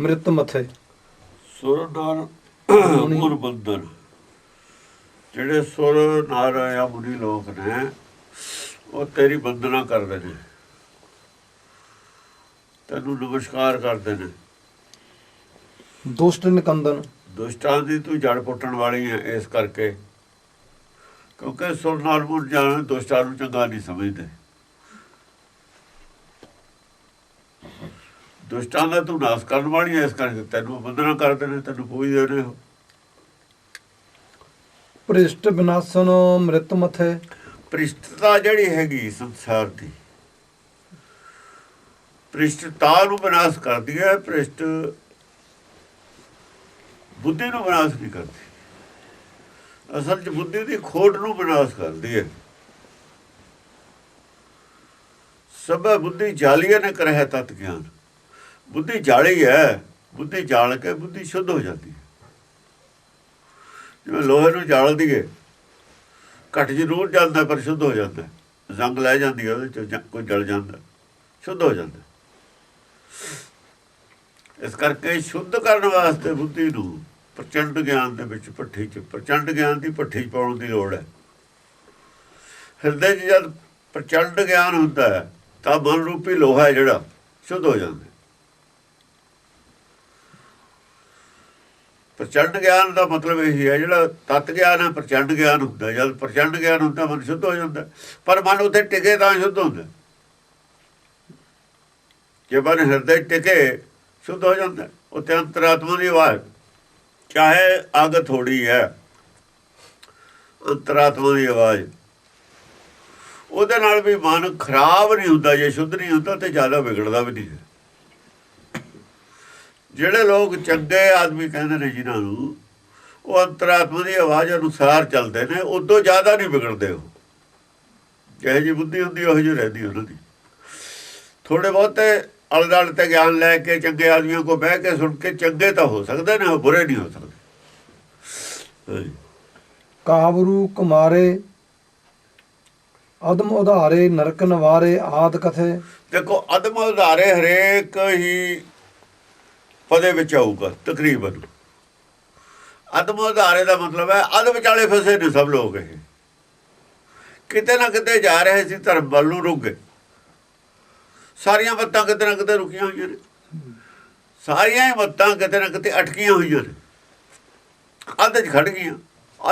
ਮ੍ਰਿਤ ਮਥੇ। ਸੁਰ ਨਾਲ ਮੁਰ ਬੰਧਨ। ਜਿਹੜੇ ਸੁਰ ਨਾਲ ਆ ਮੁਨੀ ਲੋਕ ਨੇ ਉਹ ਤੇਰੀ ਬੰਦਨਾ ਕਰਦੇ ਨੇ। ਤੈਨੂੰ ਨਮਸਕਾਰ ਕਰਦੇ ਨੇ। ਦੁਸ਼ਟ ਨਿਕੰਦਨ। ਦੁਸ਼ਟਾਂ ਦੀ ਤੂੰ ਜੜ ਪੁੱਟਣ ਵਾਲੀ ਹੈ ਇਸ ਕਰਕੇ। ਕਿਉਂਕਿ ਸੁਰ ਨਾਲ ਮੁਰ ਜਾਣ ਦੁਸ਼ਟਾਂ ਨੂੰ ਚੰਗਾ ਨਹੀਂ ਸਮਝਦੇ। ਦੁਸ਼ਟਾਂ ਦਾ ਤੂੰ ਨਾਸ ਕਰਨ ਵਾਲੀ ਹੈ ਇਸ ਕਰਕੇ ਤੈਨੂੰ ਬੰਦਨਾ ਕਰਦੇ ਨੇ ਤੈਨੂੰ ਪੂਜਦੇ ਨੇ ਉਹ। ਭ੍ਰਿਸ਼ਟ ਵਿਨਾਸ਼ਨ ਮ੍ਰਿਤ ਮਥੇ। ਭ੍ਰਿਸ਼ਟਤਾ ਜਿਹੜੀ ਹੈਗੀ ਸੰਸਾਰ ਦੀ ਭ੍ਰਿਸ਼ਟਤਾ ਨੂੰ ਵਿਨਾਸ਼ ਕਰਦੀ ਹੈ ਭ੍ਰਿਸ਼ਟ ਬੁੱਧੀ ਨੂੰ ਵਿਨਾਸ਼ ਨਹੀਂ ਕਰਦੀ। ਅਸਲ 'ਚ ਬੁੱਧੀ ਦੀ ਖੋਟ ਨੂੰ ਵਿਨਾਸ਼ ਕਰਦੀ ਹੈ। ਸਭੇ ਬੁੱਧੀ ਜਾਲੀਏ ਨੇ ਕਰਹਿ ਤਤ ਗਿਆਨ। ਬੁੱਧੀ ਜਾਲੀ ਹੈ, ਬੁੱਧੀ ਜਾਲ ਕੇ ਬੁੱਧੀ ਸ਼ੁੱਧ ਹੋ ਜਾਂਦੀ ਹੈ। ਜਿਵੇਂ ਲੋਹੇ ਨੂੰ ਜਾਲ ਦਈਏ, ਘਟ ਜ਼ਰੂਰ ਜਾਂਦਾ ਪਰ ਸ਼ੁੱਧ ਹੋ ਜਾਂਦਾ ਜ਼ੰਗ ਲੈ ਜਾਂਦੀ ਹੈ, ਉਹਦੇ ਚ ਕੋਈ ਜਲ ਜਾਂਦਾ ਸ਼ੁੱਧ ਹੋ ਜਾਂਦਾ ਇਸ ਕਰਕੇ ਸ਼ੁੱਧ ਕਰਨ ਵਾਸਤੇ ਬੁੱਧੀ ਨੂੰ ਪ੍ਰਚੰਡ ਗਿਆਨ ਦੇ ਵਿੱਚ ਪੱਠੀ ਚ, ਪ੍ਰਚੰਡ ਗਿਆਨ ਦੀ ਪੱਠੀ 'ਚ ਪਾਉਣ ਦੀ ਲੋੜ ਹੈ। ਹਿਰਦੇ 'ਚ ਜਦ ਪ੍ਰਚੰਡ ਗਿਆਨ ਹੁੰਦਾ ਤਾਂ ਮਨ ਰੂਪੀ ਲੋਹਾ ਹੈ ਜਿਹੜਾ, ਸ਼ੁੱਧ ਹੋ ਜਾਂਦਾ ਪ੍ਰਚੰਡ ਗਿਆਨ ਦਾ ਮਤਲਬ ਇਹ ਹੈ, ਜਿਹੜਾ ਤਤ ਗਿਆਨ ਹੈ, ਪ੍ਰਚੰਡ ਗਿਆਨ ਹੁੰਦਾ ਜਦ ਪ੍ਰਚੰਡ ਗਿਆਨ ਹੁੰਦਾ, ਮਨ ਸ਼ੁੱਧ ਹੋ ਜਾਂਦਾ ਪਰ ਮਨ ਉੱਥੇ ਟਿਕੇ ਤਾਂ ਸ਼ੁੱਧ ਹੁੰਦਾ ਜੇ ਮਨ ਹਿਰਦੇ 'ਚ ਟਿਕੇ, ਸ਼ੁੱਧ ਹੋ ਜਾਂਦਾ ਉੱਥੇ ਅੰਤਰਾਤਮਾ ਦੀ ਆਵਾਜ਼ ਚਾਹੇ ਅੱਗ ਥੋੜੀ ਹੈ, ਅੰਤਰਾਤਮਾ ਦੀ ਆਵਾਜ਼ ਉਹਦੇ ਨਾਲ ਵੀ ਮਨ ਖਰਾਬ ਨਹੀਂ ਹੁੰਦਾ, ਜੇ ਸ਼ੁੱਧ ਨਹੀਂ ਹੁੰਦਾ, ਤੇ ਜ਼ਿਆਦਾ ਵਿਗੜਦਾ ਵੀ ਨਹੀਂ ਹੈ। ਜਿਹੜੇ ਲੋਕ ਚੰਗੇ ਆਦਮੀ ਕਹਿੰਦੇ ਨੇ ਜਿਨ੍ਹਾਂ ਨੂੰ ਉਹ ਅੰਤਰਾਤਮਾ ਦੀ ਆਵਾਜ਼ ਅਨੁਸਾਰ ਚੱਲਦੇ ਨੇ ਉਦੋਂ ਜ਼ਿਆਦਾ ਨਹੀਂ ਵਿਗੜਦੇ ਉਹ। ਜਿਹੇ ਜੀ ਬੁੱਧੀ ਹੁੰਦੀ ਉਹ ਜਿਹੀ ਰਹਿੰਦੀ ਉਹਨਾਂ ਦੀ। ਥੋੜੇ ਬਹੁਤੇ ਅਲਦਲ ਤੇ ਗਿਆਨ ਲੈ ਕੇ ਚੰਗੇ ਆਦਮੀਆਂ ਕੋ ਬਹਿ ਕੇ ਸੁਣ ਕੇ ਚੰਗੇ ਤਾਂ ਹੋ ਸਕਦੇ ਨੇ ਬੁਰੇ ਨਹੀਂ ਹੋ ਸਕਦੇ। ਕਾਵਰੂ ਕੁਮਾਰੇ ਅਦਮ ਉਧਾਰੇ ਨਰਕ ਨਵਾਰੇ ਆਦ ਕਥੇ। ਦੇਖੋ ਅਦਮ ਉਧਾਰੇ ਹਰੇਕ ਹੀ ਪਦੇ ਵਿੱਚ ਆਊਗਾ, ਤਕਰੀਬਨ। ਅਦਮ ਉਧਾਰੇ ਦਾ ਮਤਲਬ ਹੈ ਅਦ ਵਿਚਾਲੇ ਫਸੇ ਨੇ ਸਭ ਲੋਕ ਇਹ। ਕਿਤੇ ਨਾ ਕਿਤੇ ਜਾ ਰਹੇ ਸੀ, ਧਰਮ ਵੱਲ ਨੂੰ ਰੁਕ ਗਏ। ਸਾਰੀਆਂ ਬੱਤਾਂ ਕਿਤੇ ਨਾ ਕਿਤੇ ਰੁਕੀਆਂ ਹੋਈਆਂ ਨੇ। ਸਾਰੀਆਂ ਹੀ ਬੱਤਾਂ ਕਿਤੇ ਨਾ ਕਿਤੇ ਅਟਕੀਆਂ ਹੋਈਆਂ ਨੇ। ਅੱਧ 'ਚ ਖੜ ਗਈਆਂ।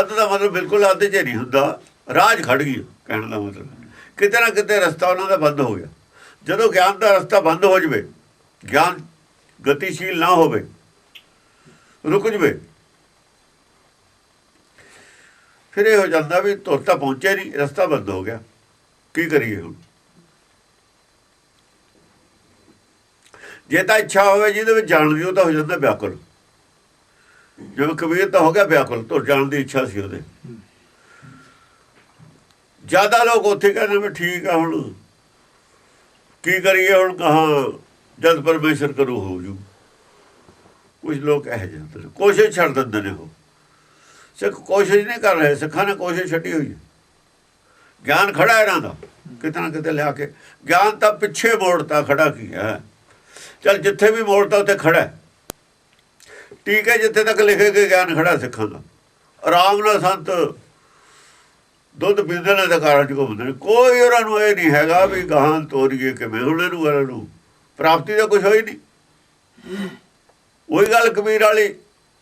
ਅੱਧ ਦਾ ਮਤਲਬ ਬਿਲਕੁਲ ਅੱਧ 'ਚ ਨਹੀਂ ਹੁੰਦਾ। ਰਾਹ 'ਚ ਖੜ ਗਈਆਂ, ਕਹਿਣ ਦਾ ਮਤਲਬ ਕਿਤੇ ਨਾ ਕਿਤੇ ਰਸਤਾ ਉਹਨਾਂ ਦਾ ਬੰਦ ਹੋ ਗਿਆ। ਜਦੋਂ ਗਿਆਨ ਦਾ ਰਸਤਾ ਬੰਦ ਹੋ ਜਵੇ, ਗਿਆਨ ਗਤੀਸ਼ੀਲ ਨਾ ਹੋਵੇ। ਰੁਕ ਜਵੇ। ਫਿਰ ਇਹ ਹੋ ਜਾਂਦਾ ਵੀ ਤੁਰ ਤਾਂ ਪਹੁੰਚੇ ਨਹੀਂ, ਰਸਤਾ ਬੰਦ ਹੋ ਗਿਆ। ਕੀ ਕਰੀਏ ਹੁਣ? ਜੇ ਤਾਂ ਇੱਛਾ ਹੋਵੇ ਜਿਹਦੇ ਵਿੱਚ ਜਾਣ ਦੀ, ਉਹ ਤਾਂ ਹੋ ਜਾਂਦਾ ਵਿਆਕੁਲ। ਜਿਵੇਂ ਕਬੀਰ ਤਾਂ ਹੋ ਗਿਆ ਵਿਆਕੁਲ ਤੁਰ ਜਾਣ ਦੀ ਇੱਛਾ ਸੀ ਉਹਦੇ। ਜ਼ਿਆਦਾ ਲੋਕ ਉੱਥੇ ਕਹਿੰਦੇ ਵੀ ਠੀਕ ਆ ਹੁਣ। ਕੀ ਕਰੀਏ ਹੁਣ, ਕਹਾ ਜਦ ਪਰਮੇਸ਼ਰ ਕਰੂ ਹੋ ਜੂ। ਕੁਝ ਲੋਕ ਇਹ ਜਾਂਦੇ ਨੇ। ਕੋਸ਼ਿਸ਼ ਛੱਡ ਦਿੰਦੇ ਨੇ ਉਹ। ਸਿੱਖ ਕੋਸ਼ਿਸ਼ ਨਹੀਂ ਕਰ ਰਹੇ। ਸਿੱਖਾਂ ਨੇ ਕੋਸ਼ਿਸ਼ ਛੱਡੀ ਹੋਈ ਹੈ। ਗਿਆਨ ਖੜਾ ਇਹਨਾਂ ਦਾ। ਕਿਤੇ ਨਾ ਕਿਤੇ ਲਿਆ ਕੇ। ਗਿਆਨ ਤਾਂ ਪਿੱਛੇ ਮੋੜਤਾ ਖੜਾ ਕੀ ਹੈ। ਚਲ ਜਿੱਥੇ ਵੀ ਮੋੜਤਾ ਉੱਥੇ ਖੜਾ ਹੈ। ਠੀਕ ਹੈ, ਜਿੱਥੇ ਤੱਕ ਲਿਖੇ ਗਏ ਗਿਆਨ ਖੜਾ ਸਿੱਖਾਂ ਦਾ। ਆਰਾਮ ਨਾਲ ਸੰਤ ਦੁੱਧ ਪੀਂਦੇ ਨੇ ਤੇ ਕਾਰਾਂ ਚ ਘੁੰਮਦੇ ਨੇ। ਕੋਈ ਉਹਨਾਂ ਨੂੰ ਇਹ ਨਹੀਂ ਹੈਗਾ ਵੀ ਗਾਹਾਂ ਤੋਰੀਏ ਕਿਵੇਂ। ਹੁਣ ਨੂੰ ਉਹਨਾਂ ਨੂੰ ਪ੍ਰਾਪਤੀ ਦਾ ਕੁਝ ਹੋਈ ਨਹੀਂ। ਉਹੀ ਗੱਲ ਕਬੀਰ ਵਾਲੀ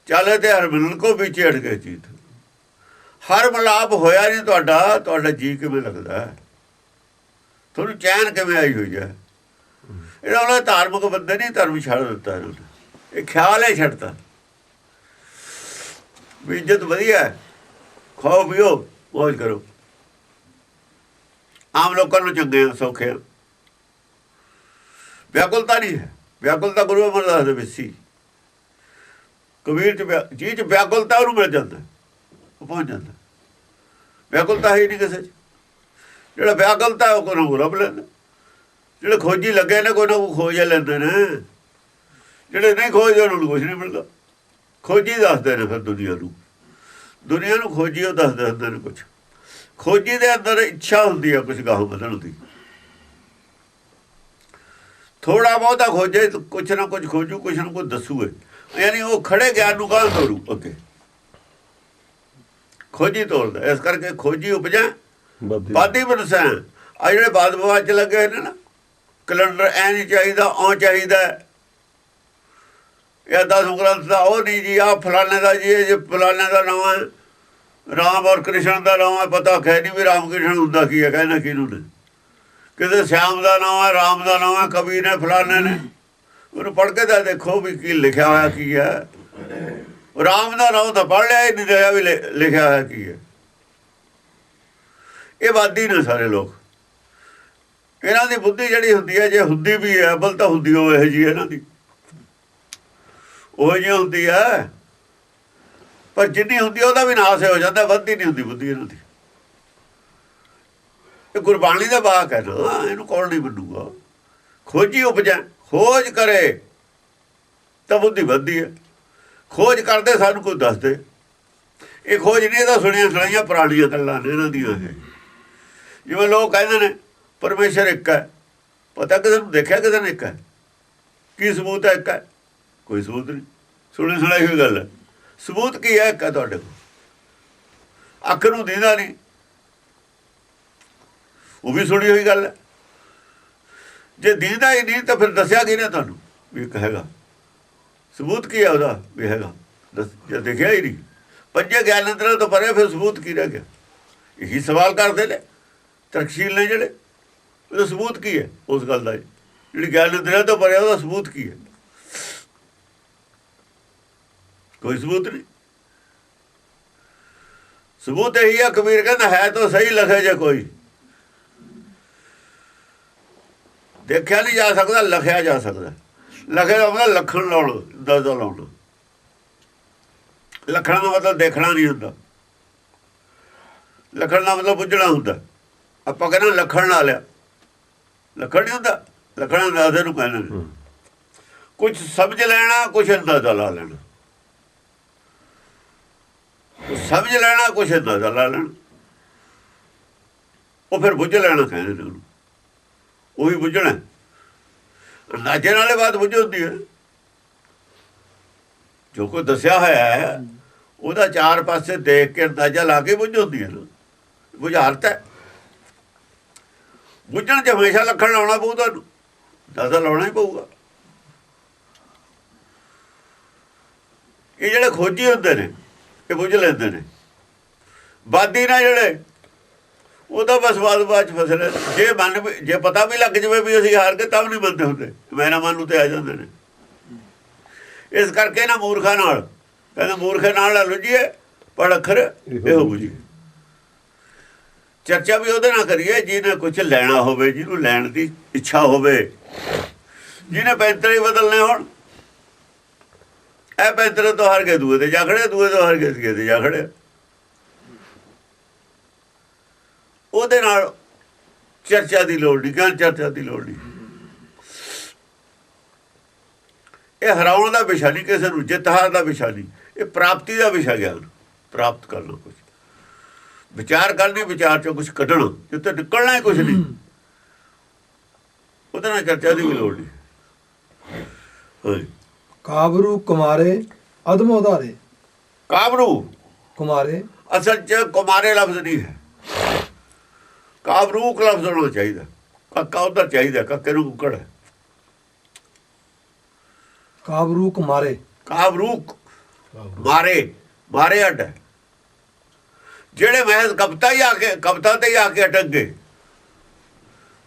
ਚਾਲੇ ਤੇ ਹਰ ਮਿਲਣ ਕੋ ਵਿੱਚ ਅੜ ਗਏ ਚੀਤ ਹਰ ਮਲਾਪ ਹੋਇਆ ਨਹੀਂ ਤੁਹਾਡਾ ਤੁਹਾਡਾ ਜੀ ਕਿਵੇਂ ਲੱਗਦਾ? ਹੈ? ਤੁਹਾਨੂੰ ਚੈਨ ਕਿਵੇਂ ਆਈ ਹੋਈ ਹੈ? ਇਹਨਾਂ ਉਹਨਾਂ ਧਾਰਮਿਕ ਬੰਦੇ ਨਹੀਂ ਧਰਮ ਛੱਡ ਦਿੱਤਾ ਇਹਨਾਂ ਨੇ। ਇਹ ਖਿਆਲ ਹੈ ਛੱਡਤਾ। ਵੀ ਇੱਜ਼ਤ ਵਧੀਆ ਖਾਓ ਪੀਓ ਮौज ਕਰੋ। ਆਮ ਲੋਕਾਂ ਨੂੰ ਚੰਗੇ ਆ, ਸੌਖੇ ਆ। ਵਿਆਕੁਲਤਾ ਨਹੀਂ ਹੈ। ਵਿਆਕੁਲਤਾ ਗੁਰੂ ਅਮਰਦਾਸ ਦੇ ਵਿੱਚ ਸੀ। ਕਬੀਰ ਚ ਵਿਆ- ਜਿਹਦੇ ਚ ਵਿਆਕੁਲਤਾ ਉਹਨੂੰ ਮਿਲ ਜਾਂਦਾ। ਉਹ ਪਹੁੰਚ ਜਾਂਦਾ। ਵਿਆਕੁਲਤਾ ਹੀ ਨਹੀਂ ਕਿਸੇ ਚ। ਜਿਹੜਾ ਵਿਆਕੁਲਤਾ ਉਹ ਕੋਈ ਨਾ ਕੋਈ ਲੱਭ ਲੈਂਦਾ। ਜਿਹੜੇ ਖੋਜੀ ਲੱਗੇ ਨੇ ਕੋਈ ਨਾ ਕੋਈ ਖੋਜ ਲੈਂਦੇ ਨੇ। ਜਿਹੜੇ ਨਹੀਂ ਖੋਜਦੇ ਉਹਨਾਂ ਨੂੰ ਕੁਝ ਨਹੀਂ ਮਿਲਦਾ। ਖੋਜੀ ਦੱਸਦੇ ਨੇ ਫਿਰ ਦੁਨੀਆ ਨੂੰ। ਦੁਨੀਆ ਨੂੰ ਖੋਜੀ ਉਹ ਦੱਸਦੇ ਹੁੰਦੇ ਨੇ ਕੁਝ ਖੋਜੀ ਦੇ ਅੰਦਰ ਇੱਛਾ ਹੁੰਦੀ ਹੈ ਕੁਝ ਗਾਹ ਵਧਣ ਦੀ। ਥੋੜਾ ਬਹੁਤਾ ਖੋਜੇ ਕੁਛ ਨਾ ਕੁਛ ਖੋਜੂ ਕੁਛ ਨਾ ਕੁਛ ਦੱਸੂਗੇ ਯਾਨੀ ਉਹ ਖੜੇ ਗਿਆਨ ਨੂੰ ਕਾਹ ਤੋਰੂ ਅੱਗੇ। ਖੋਜੀ ਤੋਰਦਾ ਇਸ ਕਰਕੇ ਖੋਜੀ ਉਪਜਾ ਬਾਦੀ। ਬਨਸਾ ਆ ਜਿਹੜੇ ਬਾਦ ਵਿਵਾਦ ਚ ਲੱਗੇ ਨੇ ਨਾ ਕੈਲੰਡਰ ਐ ਨਹੀਂ ਚਾਹੀਦਾ ਉਹ ਚਾਹੀਦਾ ਇਹ ਦਸ ਗ੍ਰੰਥ ਦਾ ਉਹ ਨਹੀਂ ਜੀ ਆ ਫਲਾਣੇ ਦਾ ਜੀ ਇਹ ਫਲਾਣੇ ਦਾ ਨਾਮ ਹੈ ਰਾਮ ਔਰ ਕ੍ਰਿਸ਼ਨ ਦਾ ਨਾਮ ਹੈ ਪਤਾ ਖੈ ਨਹੀਂ ਵੀ ਰਾਮ ਕ੍ਰਿਸ਼ਨ ਹੁੰਦਾ ਕੀ ਹੈ ਕਹਿੰਦਾ ਕਿਹਨੂੰ ਨੇ। ਕਿਤੇ ਸ਼ਿਆਮ ਦਾ ਨਾਮ ਹੈ, ਰਾਮ ਦਾ ਨਾਮ ਹੈ ਕਵੀ ਨੇ, ਫਲਾਣੇ ਨੇ। ਉਹਨੂੰ ਪੜ੍ਹ ਕੇ ਤਾਂ ਦੇਖੋ ਵੀ ਕੀ ਲਿਖਿਆ ਹੋਇਆ, ਕੀ ਹੈ। ਰਾਮ ਦਾ ਨਾਮ ਤਾਂ ਪੜ੍ਹ ਲਿਆ ਹੀ ਨਹੀਂ ਰਿਹਾ ਵੀ ਲਿ- ਲਿਖਿਆ ਹੋਇਆ ਕੀ ਹੈ। ਇਹ ਵਾਦੀ ਨੇ ਸਾਰੇ ਲੋਕ। ਇਹਨਾਂ ਦੀ ਬੁੱਧੀ ਜਿਹੜੀ ਹੁੰਦੀ ਹੈ, ਜੇ ਹੁੰਦੀ ਵੀ ਹੈ ਬਲ ਤਾਂ ਹੁੰਦੀ ਹੋਵੇ, ਇਹ ਜੀ ਇਹਨਾਂ ਦੀ। ਉਹ ਜਿਹੀ ਹੁੰਦੀ ਹੈ। ਪਰ ਜਿੰਨੀ ਹੁੰਦੀ ਉਹਦਾ ਵੀ ਨਾਸ ਹੋ ਜਾਂਦਾ, ਵੱਧਦੀ ਨਹੀਂ ਹੁੰਦੀ ਬੁੱਧੀ ਇਹਨਾਂ ਦੀ। ਇਹ ਗੁਰਬਾਣੀ ਦਾ ਬਾਕ ਹੈ ਨਾ, ਇਹਨੂੰ ਕੌਣ ਨਹੀਂ ਮੰਨੂਗਾ? ਖੋਜੀ ਉਪਜੈ, ਖੋਜ ਕਰੇ, ਤਾਂ ਬੁੱਧੀ ਵੱਧਦੀ ਹੈ। ਖੋਜ ਕਰਦੇ, ਸਾਨੂੰ ਕੋਈ ਦੱਸ ਦੇ ਇਹ ਖੋਜ ਨਹੀਂ ਇਹਦਾ ਸੁਣਿਆ ਸੁਣਾਈਆਂ ਪੁਰਾਣੀਆਂ ਗੱਲਾਂ ਨੇ ਇਹਨਾਂ ਦੀਆਂ ਇਹ। ਜਿਵੇਂ ਲੋਕ ਕਹਿੰਦੇ ਨੇ, ਪਰਮੇਸ਼ਰ ਇੱਕ ਹੈ। ਪਤਾ ਕਿਸੇ ਨੂੰ ਦੇਖਿਆ ਕਿਸੇ ਨੇ ਇੱਕ ਹੈ? ਕੀ ਸਬੂਤ ਹੈ ਇੱਕ ਹੈ? ਕੋਈ ਸਬੂਤ ਨਹੀਂ। ਸੁਣੀ ਸੁਣਾਈ ਹੋਈ ਗੱਲ ਹੈ। ਸਬੂਤ ਕੀ ਹੈ ਇੱਕ ਹੈ ਤੁਹਾਡੇ ਕੋਲ? ਅੱਖ ਨੂੰ ਦਿੰਦਾ ਨਹੀਂ। ਉਹ ਵੀ ਸੁਣੀ ਹੋਈ ਗੱਲ। ਹੈ ਜੇ ਦੀਦਾ ਹੀ ਨਹੀਂ ਤਾਂ ਫਿਰ ਦੱਸਿਆ ਕਿਹਨੇ ਤੁਹਾਨੂੰ? ਵੀ ਇੱਕ ਹੈਗਾ। ਸਬੂਤ ਕੀ ਹੈ ਉਹਦਾ? ਵੀ ਹੈਗਾ। ਦੱਸ, ਜੇ ਦੇਖਿਆ ਹੀ ਨਹੀਂ। ਪੰਜੇ ਗਿਆਨੰਤਰਾਂ ਤੋਂ ਪਰੇ ਫਿਰ ਸਬੂਤ ਕੀ ਰਹਿ ਗਿਆ? ਇਹੀ ਸਵਾਲ ਕਰਦੇ ਨੇ। ਤਰਕਸ਼ੀਲ ਨੇ ਜਿਹੜੇ। ਉਹਦਾ ਸਬੂਤ ਕੀ ਹੈ ਉਸ ਗੱਲ ਦਾ? ਜਿਹੜੀ ਗਿਆਨ ਗਿਆਨੰਤਰਾਂ ਤੋਂ ਪਰੇ ਉਹਦਾ ਸਬੂਤ ਕੀ ਹੈ? ਕੋਈ ਸਬੂਤ ਨਹੀਂ। ਸਬੂਤ ਇਹੀ ਹੈ ਕਬੀਰ ਕਹਿੰਦਾ, ਹੈ ਤਾਂ ਸਹੀ, ਲਖੇ ਜੇ ਕੋਈ। ਦੇਖਿਆ ਨਹੀਂ ਜਾ ਸਕਦਾ ਲਖਿਆ ਜਾ ਸਕਦਾ। ਲਖੇ ਦਾ ਮਤਲਬ ਲਖਣ ਲਾਉਣਾ ਦਰਜਾ ਲਾਉਣਾ ਲਖਣ ਦਾ ਮਤਲਬ ਦੇਖਣਾ ਨਹੀਂ ਹੁੰਦਾ। ਲਖਣ ਦਾ ਮਤਲਬ ਬੁੱਝਣਾ ਹੁੰਦਾ। ਆਪਾਂ ਕਹਿੰਦੇ ਲਖਣ ਲਾ ਲਿਆ ਲਖਣ ਨਹੀਂ ਹੁੰਦਾ ਲਖਣ ਅੰਦਾਜ਼ੇ ਨੂੰ ਕਹਿੰਦੇ ਨੇ। ਕੁਝ ਸਮਝ ਲੈਣਾ ਕੁਝ ਅੰਦਾਜ਼ਾ ਲਾ ਲੈਣਾ। ਸਮਝ ਲੈਣਾ ਕੁਝ ਅੰਦਾਜ਼ਾ ਲਾ ਲੈਣਾ। ਉਹ ਫਿਰ ਬੁੱਝ ਲੈਣਾ ਕਹਿੰਦੇ ਨੇ ਉਹੀ ਬੁੱਝਣਾ। ਅੰਦਾਜ਼ੇ ਨਾਲੇ ਬਾਤ ਬੁੱਝ ਹੁੰਦੀ ਹੈ। ਜੋ ਕੋਈ ਦੱਸਿਆ ਹੋਇਆ ਹੈ, ਉਹਦਾ ਚਾਰ ਪਾਸੇ ਦੇਖ ਕੇ ਅੰਦਾਜ਼ਾ ਲਾ ਕੇ ਬੁੱਝ ਹੁੰਦੀ ਹੈ। ਬੁਝਾਰਤ ਹੈ। ਬੁੱਝਣ ਚ ਹਮੇਸ਼ਾ ਲੱਖਣ ਲਾਉਣਾ ਪਊ ਤੁਹਾਨੂੰ। ਅੰਦਾਜ਼ਾ ਲਾਉਣਾ ਹੀ ਪਊਗਾ। ਇਹ ਜਿਹੜੇ ਖੋਜੀ ਹੁੰਦੇ ਨੇ, ਇਹ ਬੁੱਝ ਲੈਂਦੇ ਨੇ। ਬਾਦੀ ਨਾਲ ਜਿਹੜੇ ਉਹਦਾ ਬਸ ਬਾਦ ਚ ਫਸਲੇ ਜੇ ਮਨ ਜੇ ਪਤਾ ਵੀ ਲੱਗ ਜਵੇ ਵੀ ਅਸੀਂ ਹਾਰ ਕੇ ਤਾਂ ਵੀ ਨਹੀਂ ਬੰਦੇ ਹੁੰਦੇ। ਮੈਨਾ ਮਨ ਨੂੰ ਤੇ ਆ ਜਾਂਦੇ ਨੇ। ਇਸ ਕਰਕੇ ਨਾ ਮੂਰਖਾਂ ਨਾਲ। ਕਹਿੰਦੇ ਮੂਰਖੇ ਨਾਲ ਨਾ ਲੁੱਝੀਏ ਪੜ ਅੱਖਰ ਇਹੋ ਬੁਝੀ ਚਰਚਾ ਵੀ ਉਹਦੇ ਨਾਲ ਕਰੀਏ ਜਿਹਨੇ ਕੁਝ ਲੈਣਾ ਹੋਵੇ ਜਿਹਨੂੰ ਲੈਣ ਦੀ ਇੱਛਾ ਹੋਵੇ। ਜਿਹਨੇ ਪੈਂਤਰੇ ਬਦਲਨੇ ਹੋਣ। ਇਹ ਪੈਂਤਰੇ ਤੋਂ ਹਾਰ ਕੇ ਦੂਏ ਤੇ ਜਾ ਖੜੇ ਦੂਏ ਤੋਂ ਹਾਰ ਕੇ ਤੇ ਜਾ ਖੜੇ ਉਹਦੇ ਨਾਲ ਚਰਚਾ ਦੀ ਲੋੜ ਨਹੀਂ ਗਿਆਨ ਚਰਚਾ ਦੀ ਲੋੜ ਨਹੀਂ। ਇਹ ਹਰਾਉਣ ਦਾ ਵਿਸ਼ਾ ਨਹੀਂ ਕਿਸੇ ਨੂੰ ਜਿੱਤ ਹਾਰ ਦਾ ਵਿਸ਼ਾ ਨਹੀਂ ਇਹ ਪ੍ਰਾਪਤੀ ਦਾ ਵਿਸ਼ਾ ਗਿਆਨ। ਪ੍ਰਾਪਤ ਕਰਨਾ ਕੁਝ ਵਿਚਾਰ ਕਰਨੀ ਵਿਚਾਰ ਚੋਂ ਕੁਝ ਕੱਢਣਾ ਜਿੱਤੇ ਨਿਕਲਣਾ ਹੀ ਕੁਝ ਨਹੀਂ। ਉਹਦੇ ਨਾਲ ਚਰਚਾ ਦੀ ਵੀ ਲੋੜ ਨਹੀਂ। ਕਾਬਰੂ ਕੁਮਾਰੇ ਅਦਮ ਉਧਾਰੇ ਕਾਬਰੂ ਕੁਮਾਰੇ। ਅਸਲ ਚ ਕੁਮਾਰੇ ਲਫ਼ਜ਼ ਨਹੀਂ ਹੈ। ਕਾਬਰੂ ਲਫ਼ਜ਼ ਹੋਣਾ ਚਾਹੀਦਾ। ਕਾਕਾ ਉਧਰ ਚਾਹੀਦਾ ਕਾਕੇ ਨੂੰ ਕੁਕੜ ਹੈ। ਕਾਬਰੂ ਕੁਮਾਰੇ ਕਾਬਰੂਕ ਮਾਰੇ ਮਾਰੇ ਅੱਡ। ਜਿਹੜੇ ਮਹਿਜ਼ ਕਪਤਾ ਹੀ ਆ ਕੇ ਕਪਤਾ ਤੇ ਹੀ ਆ ਕੇ ਅਟਕ ਗਏ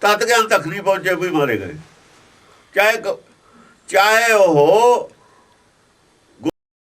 ਤਤ ਗਿਆਨ ਤੱਕ ਨਹੀਂ ਪਹੁੰਚੇ ਕੋਈ ਮਾਰੇ ਗਏ। ਚਾਹੇ ਚਾਹੇ ਉਹ